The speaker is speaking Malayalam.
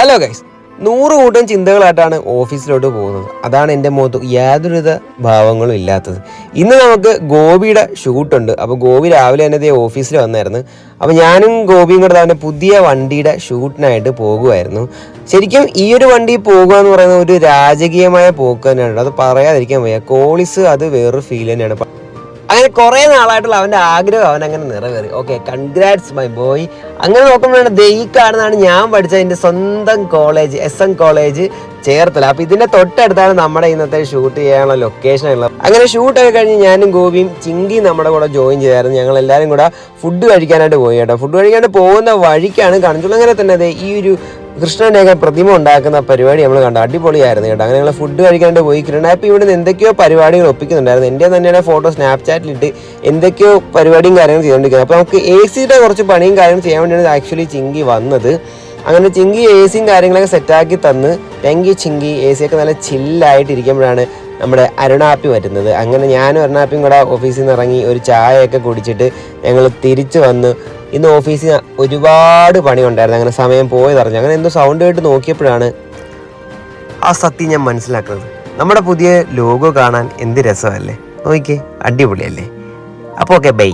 ഹലോ ഗൈസ് നൂറ് കൂട്ടം ചിന്തകളായിട്ടാണ് ഓഫീസിലോട്ട് പോകുന്നത്. അതാണ് എന്റെ മുഖത്ത് യാതൊരുവിധ ഭാവങ്ങളും ഇല്ലാത്തത്. ഇന്ന് നമുക്ക് ഗോപിയുടെ ഷൂട്ടുണ്ട് അപ്പോൾ ഗോപി രാവിലെ തന്നെ ഓഫീസിൽ വന്നായിരുന്നു. അപ്പോൾ ഞാനും ഗോപിയും കൂടെ തന്നെ പുതിയ വണ്ടിയുടെ ഷൂട്ടിനായിട്ട് പോകുമായിരുന്നു ശരിക്കും ഈ ഒരു വണ്ടി പോകുക എന്ന് പറയുന്നത് ഒരു രാജകീയമായ പോക്ക് തന്നെയാണ്. അത് പറയാതിരിക്കാൻ വയ്യ. കോളിസ് അത് വേറൊരു ഫീൽ തന്നെയാണ്. അങ്ങനെ കുറേ നാളായിട്ടുള്ള അവന്റെ ആഗ്രഹം അവൻ അങ്ങനെ നിറവേറി. ഓക്കെ കൺഗ്രാറ്റ്സ് മൈ ബോയ് അങ്ങനെ നോക്കുമ്പോഴാണ് ദേ ഈ കാണുന്നതാണ് ഞാൻ പഠിച്ച എന്റെ സ്വന്തം college S N college Cherthala. അപ്പോൾ ഇതിന്റെ തൊട്ടടുത്താണ് നമ്മുടെ ഇന്നത്തെ ഷൂട്ട് ചെയ്യാനുള്ള ലൊക്കേഷൻ ഉള്ളത് അങ്ങനെ ഷൂട്ടൊക്കെ കഴിഞ്ഞ് ഞാനും ഗോപിയും ചിങ്കിയും നമ്മുടെ കൂടെ ജോയിൻ ചെയ്തായിരുന്നു. ഞങ്ങൾ എല്ലാവരും കൂടെ ഫുഡ് കഴിക്കാനായിട്ട് പോയി കേട്ടോ. ഫുഡ് കഴിക്കാനായിട്ട് പോകുന്ന വഴിക്കാണ് കണിച്ചുള്ളങ്ങനെ തന്നെ അതെ ഈ ഒരു കൃഷ്ണന്റെയൊക്കെ പ്രതിമ ഉണ്ടാക്കുന്ന പരിപാടി നമ്മൾ കണ്ടു. അടിപൊളിയായിരുന്നു കേട്ടോ. അങ്ങനെ ഞങ്ങൾ ഫുഡ് കഴിക്കാണ്ട് പോയി. അപ്പോൾ ഇവിടെ നിന്ന് എന്തൊക്കെയോ പരിപാടികൾ ഒപ്പിക്കുന്നുണ്ടായിരുന്നു. എന്റെ തന്നെയാണ് ഫോട്ടോ സ്നാപ്ചാറ്റിലിട്ട് എന്തൊക്കെയോ പരിപാടിയും കാര്യങ്ങളും ചെയ്തുകൊണ്ടിരിക്കുന്നത്. അപ്പോൾ നമുക്ക് എ സിയുടെ കുറച്ച് പണിയും കാര്യങ്ങളും ചെയ്യാൻ വേണ്ടിയാണ് ആക്ച്വലി ചിങ്കി വന്നത്. അങ്ങനെ ചിങ്കി എ സിയും കാര്യങ്ങളൊക്കെ സെറ്റാക്കി തന്ന് താങ്ക് യു ചിങ്കി. എ സിയൊക്കെ നല്ല ചില്ലായിട്ട് ഇരിക്കുമ്പോഴാണ് നമ്മുടെ അരുണാപ്പി വരുന്നത്. അങ്ങനെ ഞാനും അരുണാപ്പിയും കൂടെ ഓഫീസിൽ നിന്ന് ഇറങ്ങി ഒരു ചായയൊക്കെ കുടിച്ചിട്ട് ഞങ്ങൾ തിരിച്ചു വന്ന് ഇന്ന് ഓഫീസിൽ ഒരുപാട് പണി ഉണ്ടായിരുന്നു അങ്ങനെ സമയം പോയതറിഞ്ഞു. അങ്ങനെ എന്തോ സൗണ്ട് കേട്ട് നോക്കിയപ്പോഴാണ് ആ സത്യം ഞാൻ മനസ്സിലാക്കുന്നത്. നമ്മുടെ പുതിയ ലോഗോ കാണാൻ എന്ത് രസമല്ലേ? നോക്കിക്കേ അടിപൊളിയല്ലേ? അപ്പോൾ ഓക്കെ ബൈ